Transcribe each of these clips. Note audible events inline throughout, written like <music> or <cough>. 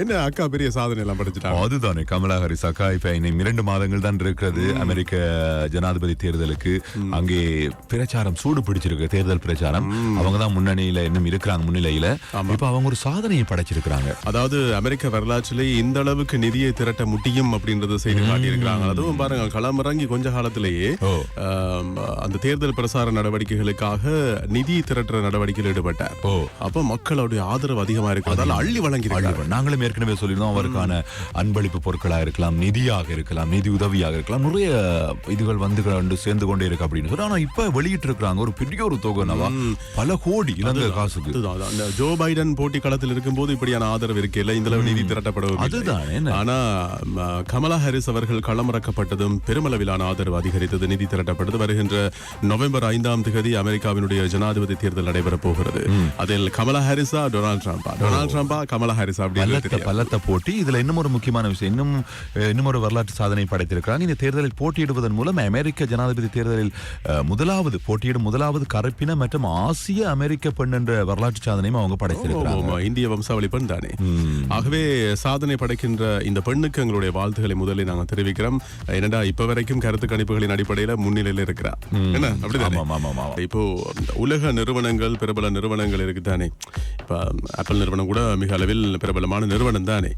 என்ன அக்கா பெரிய சாதனை எல்லாம் படிச்சுட்டாங்க? அதுதானே கமலா ஹாரிஸ் அக்கா இப்ப இன்னும் இரண்டு மாதங்கள் தான் இருக்கிறது. அமெரிக்க ஜனாதிபதி தேர்தலுக்கு அங்கே பிரச்சாரம் சூடு பிடிச்சிருக்கு தேர்தல் பிரச்சாரம். அவங்க தான் முன்னணியில இன்னும் இருக்கிறாங்க முன்னிலையில. இப்ப அவங்க ஒரு சாதனையை படைச்சிருக்கிறாங்க. அதாவது அமெரிக்க வரலாற்றிலே இந்த அளவுக்கு நிதியை திரட்ட முடியும் அப்படின்றத செய்து காட்டியிருக்கிறாங்க. அதுவும் பாருங்க களமிறங்கி கொஞ்ச காலத்திலேயே அந்த தேர்தல் பிரசார நடவடிக்கைகளுக்காக நிதி திரட்டுற நடவடிக்கையில் ஈடுபட்டார். அப்ப மக்களுடைய ஆதரவு அதிகமா இருக்கு. அதால அள்ளி வழங்கி. நாங்களும் ஏற்கனவே சொல்லியிருந்தோம் அவருக்கான அன்பளிப்பு பொருட்களா இருக்கலாம் நிதியாக இருக்கலாம் நிதி உதவியாக இருக்கலாம் நிறைய இதுகள் வந்து சேர்ந்து கொண்டே இருக்கு அப்படின்னு சொல்லி. ஆனா இப்ப வெளியிட்டு இருக்கிறாங்க ஒரு பெரிய ஒரு தொகை நவா பல கோடி இலங்கை காசுக்கு. அந்த ஜோ பைடன் போட்டி களத்தில் இருக்கும்போது இப்படியான ஆதரவு இருக்கையில இந்த அளவு நிதி திரட்டப்படவில்லை அதுதான்? ஆனா கமலா ஹாரிஸ் அவர்கள் களமிறக்கப்பட்டதும் பெருமளவிலான ஆதரவு அதிகரித்தது நிதி திரட்டப்பட்டது. வருகின்ற நவம்பர் ஐந்தாம் தேதி அமெரிக்காவினுடைய ஜனாதிபதி தேர்தல் நடைபெற போகிறது. அதில் கமலா ஹாரிஸா டொனால்ட் ட்ரம்பா டொனால்ட் ட்ரம்பா கமலா ஹாரிஸா அப்படின்னு தெரியாது. பலத்த போட்டி. இதுல இன்னும் ஒரு முக்கியமான விஷயம். இன்னும் இன்னும் ஒரு வரலாற்று சாதனை படைத்திருக்கிறாங்க இந்த தேர்தலில் போட்டியிடுவதன் மூலம் அமெரிக்க ஜனாதிபதி தேர்தலில் முதலாவது போட்டியிடும் முதலாவது கருப்பின மற்றும் ஆசிய அமெரிக்க பெண் என்ற வரலாற்று சாதனையும் அவங்க படைத்திருக்கிறாங்க. இந்திய வம்சாவளி பெண் தானே? ஆகவே சாதனை படைக்கின்ற இந்த பெண்ணுக்கு எங்களுடைய வாழ்த்துக்களை முதலில் நாங்க தெரிவிக்கிறோம். என்னடா இப்ப வரைக்கும் கருத்து கணிப்புகளின் அடிப்படையில முன்னிலையில இருக்கிறா? என்ன? அப்படிதானே. இப்போ உலக நிறுவனங்கள் பிரபல நிறுவனங்கள் இருக்குதானே? இப்ப ஆப்பிள் நிறுவனம் கூட மிக அளவில் பிரபலமான நிறுவனம் தானே.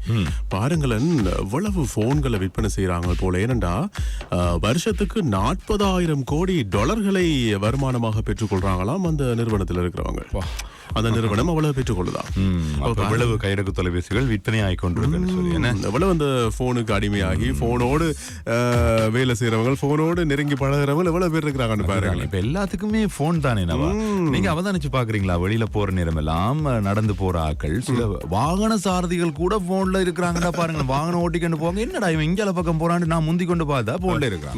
பாருங்களேன் எவ்வளவு போன்களை விற்பனை செய்யறாங்க போல. ஏனண்டா வருஷத்துக்கு நாற்பதாயிரம் கோடி டாலர்களை வருமானமாக பெற்றுக்கொள்றாங்களாம் அந்த நிறுவனத்தில் இருக்கிறவங்க. அந்த நிறுவனம் அவ்வளவு பெற்றுக்கொள்ளுதான் இவ்வளவு கையடக்கு தொலைபேசிகள் விற்பனை ஆகிக்கொண்டிருக்குன்னு சொல்லி என்ன? எவ்வளவு அந்த போனுக்கு அடிமையாகி போனோடு வேலை செய்யறவங்க போனோடு நெருங்கி பழகிறவங்க எவ்வளவு பேர் இருக்கிறாங்கன்னு பாருங்க இப்ப எல்லாத்துக்குமே போன் தானே நவா? நீங்க அவதானிச்சு பாக்குறீங்களா? வெளியில போற நேரம் எல்லாம் நடந்து போற ஆட்கள் சில வாகன சாரதிகள் கூட போன்ல இருக்கிறாங்கடா பாருங்க <laughs> வாகனம் ஓட்டிக்கொண்டு போங்க என்னடா இவன் இங்கால பக்கம் போறான்னு நான் முந்தி கொண்டு பார்த்தா போன்ல இருக்கான்.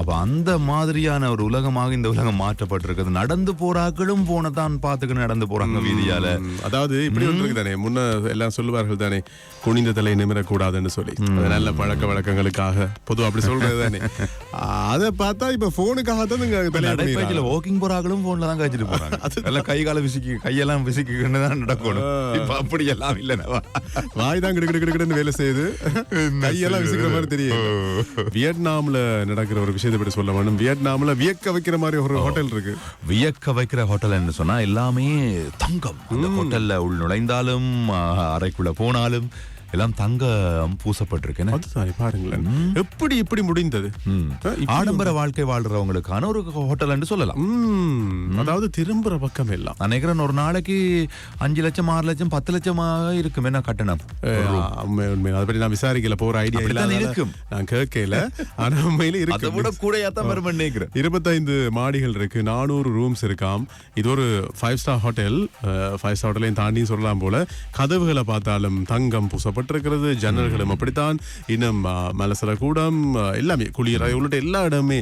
அப்ப அந்த மாதிரியான ஒரு உலகமாக இந்த உலகம் மாற்றப்பட்டிருக்குது. நடந்து போறாக்களும் போனை தான் பாத்துக்கிட்டு நடந்து போறாங்க வீதியால. அதாவது இப்படி ஒன்று இருக்கு தானே முன்ன எல்லாம் சொல்லுவார்கள் தானே குனிந்த தலை நிமிரக்கூடாதுன்னு சொல்லி. நல்ல பழக்க வழக்கங்களுக்காக. பொதுவா அப்படி சொல்றது தானே. <laughs> அதை பார்த்தா இப்ப போனுக்காக தான் நடைப்பயிற்சியில. வாக்கிங் போறாங்களும் போன்ல தான் காய்ச்சிட்டு <laughs> போறாங்க. எல்லாம் கை கால விசிக்கி கையெல்லாம் விசிக்கின்னு தான் நடக்கணும். இப்ப அப்படி எல்லாம் இல்லைனவா வாய் தான் கிடு கிடு கிடுன்னு வேலை செய்யுது. கையெல்லாம் விசிக்கிற மாதிரி தெரியும் வியட்நாம்ல நடக்கிற ஒரு விஷயத்தை பற்றி சொல்ல வேணும். வியட்நாம்ல வியக்க வைக்கிற மாதிரி ஒரு ஹோட்டல் இருக்கு. வியக்க வைக்கிற ஹோட்டல் என்று சொன்னா எல்லாமே தங்கம். அந்த ஹோட்டல்ல உள் நுழைந்தாலும் அறைக்குள்ள போனாலும் எல்லாம் தங்கம் பூசப்பட்டிருக்கு என்ன? அதுதானே பாருங்களேன். எப்படி இப்படி முடிந்தது? ஆடம்பர வாழ்க்கை வாழ்றவங்களுக்கான ஒரு ஹோட்டல் என்று சொல்லலாம். அதாவது திரும்புற பக்கம் எல்லாம். நான் நினைக்கிறேன் ஒரு நாளைக்கு அஞ்சு லட்சம் ஆறு லட்சம் பத்து லட்சமாக இருக்கும் என்ன கட்டணம்? அதை பற்றி நான் விசாரிக்கல போற ஐடியா இல்ல இருக்கும். நான் கேட்கல. ஆனா உண்மையில அதை விட இருக்கு கூட ஏத்தான் வருமா நினைக்கிறேன். இருபத்தைந்து மாடிகள் இருக்கு நானூறு ரூம்ஸ் இருக்காம். இது ஒரு five star hotel five star ஹோட்டலையும் தாண்டி சொல்லலாம் போல. கதவுகளை பார்த்தாலும் தங்கம் பூசப்பட்டிருக்கிறது ஜன்னல்களும் அப்படித்தான். இன்னும் அஹ், மலசல கூடம் அஹ், எல்லாமே குளியலறை உள்ளிட்ட எல்லா இடமே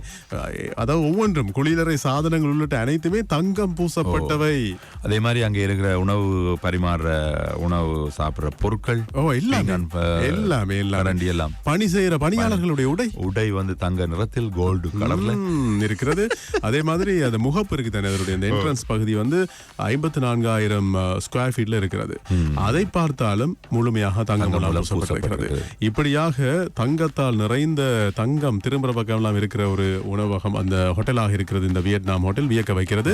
அதாவது ஒவ்வொன்றும் குளியலறை சாதனங்கள் உள்ளிட்ட அனைத்துமே தங்கம் பூசப்பட்டவை. அதே மாதிரி அங்க இருக்கிற உணவு பரிமாறுற உணவு சாப்பிடுற பொருட்கள் ஓ எல்லாமே. எல்லாமே எல்லாமே. எல்லாம். பணி செய்யற பணியாளர்களுடைய உடை. உடை வந்து தங்க நிறத்தில் கோல்டு கலர்ல இருக்கிறது. அதே மாதிரி அந்த முகப்பு இருக்கு தானே அதனுடைய. என்ட்ரன்ஸ் பகுதி வந்து ஐம்பத்தி நான்காயிரம் ஸ்கொயர் ஃபீட்ல இருக்கிறது. அதை பார்த்தாலும் முழுமையாக தங்கம் தங்கம் மூலம் பூசப்பட்டிருக்கிறது இப்படியாக தங்கத்தால் நிறைந்த தங்கம் திரும்புற பக்கம்லாம் இருக்கிற ஒரு உணவகம் அந்த ஹோட்டலாக இருக்கிறது இந்த வியட்நாம் ஹோட்டல் வியக்க வைக்கிறது.